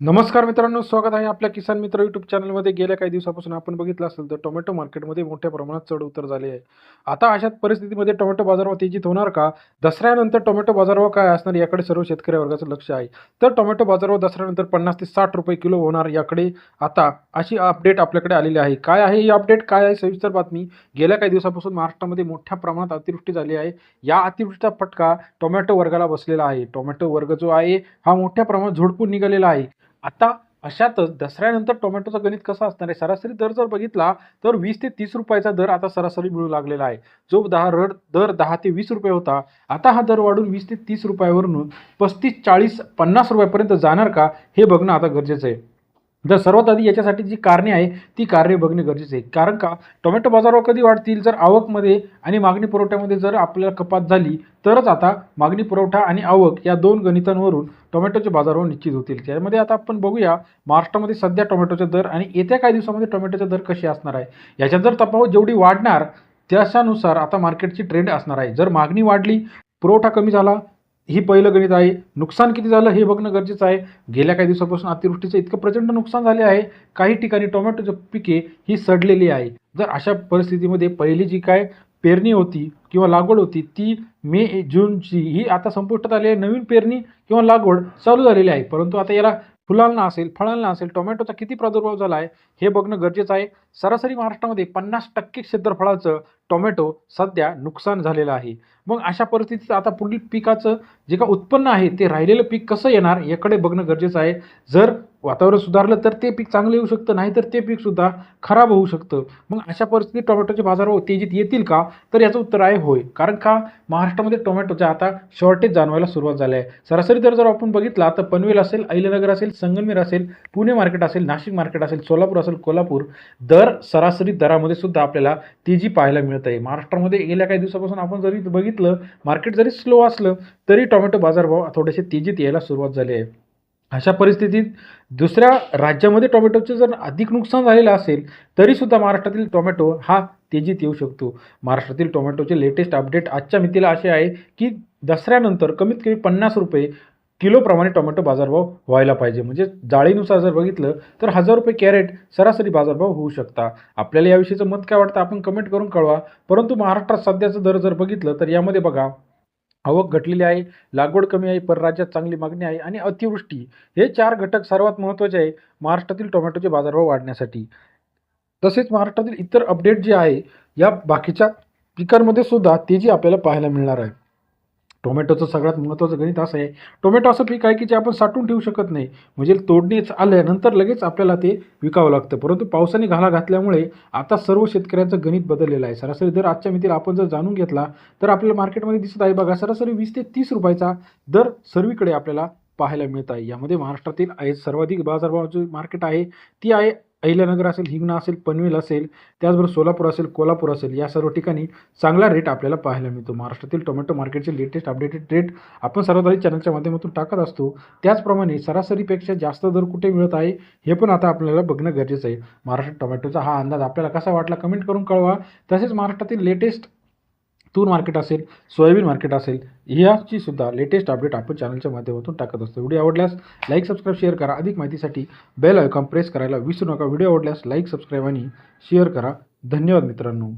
नमस्कार मित्रांनो स्वागत आहे आपल्या किसान मित्र यूट्यूब चॅनलमध्ये गेल्या काही दिवसापासून आपण बघितलं असेल तर टोमॅटो मार्केटमध्ये मोठ्या प्रमाणात चढ उतर झाले आहे. आता अशा परिस्थितीमध्ये टोमॅटो बाजारभाव तेजीत होणार का? दसऱ्यानंतर टोमॅटो बाजारभाव काय असणार याकडे सर्व शेतकरी वर्गाचं लक्ष आहे. तर टोमॅटो बाजारभाव दसऱ्यानंतर पन्नास ते साठ रुपये किलो होणार याकडे आता अशी अपडेट आपल्याकडे आलेली आहे. काय आहे ही अपडेट काय आहे? सविस्तर बातमी. गेल्या काही दिवसापासून महाराष्ट्रामध्ये मोठ्या प्रमाणात अतिवृष्टी झाली आहे. या अतिवृष्टीचा फटका टोमॅटो वर्गाला बसलेला आहे. टोमॅटो वर्ग जो आहे हा मोठ्या प्रमाणात झोडपून निघालेला आहे. आता अशातच दसऱ्यानंतर टोमॅटोचं गणित कसं असणार आहे? सरासरी दर जर बघितला तर वीस ते तीस रुपयाचा दर आता सरासरी मिळू लागलेला आहे. जो दहा रड दर दहा ते वीस रुपये होता आता हा दर वाढून वीस ते तीस रुपयावरून पस्तीस चाळीस पन्नास रुपयापर्यंत जाणार का? हे बघणं आता गरजेचं आहे. जर सर्वात आधी याच्यासाठी जी कारणे आहे ती कारणे बघणे गरजेचे आहे. कारण का? टोमॅटो बाजारावर कधी वाढतील? जर आवकमध्ये आणि मागणी पुरवठ्यामध्ये जर आपल्याला कपात झाली तरच आता मागणी पुरवठा आणि आवक या दोन गणितांवरून टोमॅटोचे बाजारभाव निश्चित होतील. त्यामध्ये आता आपण बघूया महाराष्ट्रामध्ये सध्या टोमॅटोचे दर आणि येत्या काही दिवसामध्ये टोमॅटोचे दर कसे असणार आहे? याच्यात जर तफावत जेवढी वाढणार त्याच्यानुसार आता मार्केटची ट्रेंड असणार आहे. जर मागणी वाढली पुरवठा कमी झाला ही पहिलं गणित आहे. नुकसान किती झालं हे बघणं गरजेचं आहे. गेल्या काही दिवसापासून अतिवृष्टीचं इतकं प्रचंड नुकसान झाले आहे. काही ठिकाणी टोमॅटोची पिके ही सडलेली आहे. जर अशा परिस्थितीमध्ये पहिली जी काय पेरणी होती किंवा लागवड होती ती मे जूनची ही आता संपुष्टात आली आहे. नवीन पेरणी किंवा लागवड चालू झालेली आहे. परंतु आता याला फुलांना असेल फळांना असेल टोमॅटोचा किती प्रादुर्भाव झाला आहे? हे बघणं गरजेचं आहे. सरासरी महाराष्ट्रामध्ये पन्नास टक्के क्षेत्रफळाचं टोमॅटो सध्या नुकसान झालेलं आहे. मग अशा परिस्थितीत आता पुढील पिकाचं जे का उत्पन्न आहे ते राहिलेलं पीक कसं येणार याकडे बघणं गरजेचं आहे. जर वातावरण सुधारलं तर ते पीक चांगलं येऊ शकतं नाही तर ते पीकसुद्धा खराब होऊ शकतं. मग अशा परिस्थितीत टोमॅटोचे बाजार तेजीत येतील का? तर याचं उत्तर आहे होय. कारण का? महाराष्ट्रामध्ये टोमॅटोचे आता शॉर्टेज जाणवायला सुरुवात झाली आहे. सरासरी दर जर आपण बघितला तर पनवेल असेल अहिल्यानगर असेल संगमनेर असेल पुणे मार्केट असेल नाशिक मार्केट असेल सोलापूर असेल कोल्हापूर दर सरासरी दरामध्ये सुद्धा आपल्याला तेजी पाहायला मिळत आहे. महाराष्ट्रामध्ये गेल्या काही दिवसापासून आपण जरी बघितलं मार्केट जरी स्लो असलं तरी टोमॅटो बाजारभाव थोडेसे तेजीत यायला सुरुवात झाली आहे. अशा परिस्थितीत दुसऱ्या राज्यामध्ये टोमॅटोचे जर अधिक नुकसान झालेलं असेल तरीसुद्धा महाराष्ट्रातील टोमॅटो हा तेजीत येऊ शकतो. महाराष्ट्रातील टोमॅटोचे लेटेस्ट अपडेट आजच्या मितीला असे आहे की दसऱ्यानंतर कमीत कमी पन्नास रुपये किलोप्रमाणे टोमॅटो बाजारभाव व्हायला पाहिजे. म्हणजे जाळीनुसार जर बघितलं तर हजार रुपये कॅरेट सरासरी बाजारभाव होऊ शकता. आपल्याला याविषयीचं मत काय वाटतं आपण कमेंट करून कळवा. परंतु महाराष्ट्रात सध्याचं दर जर बघितलं तर यामध्ये बघा आवक घटलेली आहे लागवड कमी आहे परराज्यात चांगली मागणी आहे आणि अतिवृष्टी. हे चार घटक सर्वात महत्त्वाचे आहे महाराष्ट्रातील टोमॅटोचे बाजारभाव वाढण्यासाठी. तसेच महाराष्ट्रातील इतर अपडेट जे आहे या बाकीच्या पिकांमध्ये सुद्धा तेजी आपल्याला पाहायला मिळणार आहे. टोमॅटोचं सगळ्यात महत्त्वाचं गणित असं आहे. टोमॅटो असं पीक आहे की जे आपण साठवून ठेवू शकत नाही. म्हणजे तोडणीच आल्यानंतर लगेच आपल्याला ते विकावं लागतं. परंतु पावसाने घाला घातल्यामुळे आता सर्व शेतकऱ्यांचं गणित बदललेलं आहे. सरासरी दर आजच्या मितीला आपण जर जाणून घेतला तर आपल्याला मार्केटमध्ये दिसत आहे बघा सरासरी वीस ते तीस रुपयाचा दर सर्वीकडे आपल्याला पाहायला मिळत आहे. यामध्ये महाराष्ट्रातील आहे सर्वाधिक बाजारभावाची मार्केट आहे. ती आहे अहिल्यानगर असेल हिंगणा असेल पनवेल असेल त्याचबरोबर सोलापूर असेल कोल्हापूर असेल या सर्व ठिकाणी चांगला रेट आपल्याला पाहायला मिळतो. महाराष्ट्रातील टोमॅटो मार्केटचे लेटेस्ट अपडेटेड रेट आपण सर्वात आधी चॅनलच्या माध्यमातून टाकत असतो. त्याचप्रमाणे सरासरीपेक्षा जास्त दर कुठे मिळत आहे हे पण आता आपल्याला बघणं गरजेचं आहे. महाराष्ट्रात टोमॅटोचा हा अंदाज आपल्याला कसा वाटला कमेंट करून कळवा. तसेच महाराष्ट्रातील लेटेस्ट तूर मार्केट असेल सोयाबीन मार्केट असेल ह्याची सुद्धा लेटेस्ट अपडेट आपण चॅनलच्या माध्यमातून टाकत असतो. व्हिडिओ आवडल्यास लाईक सबस्क्राईब शेअर करा. अधिक माहितीसाठी बेल आयकॉन प्रेस करायला विसरू नका. व्हिडिओ आवडल्यास लाईक सबस्क्राईब आणि शेअर करा. धन्यवाद मित्रांनो.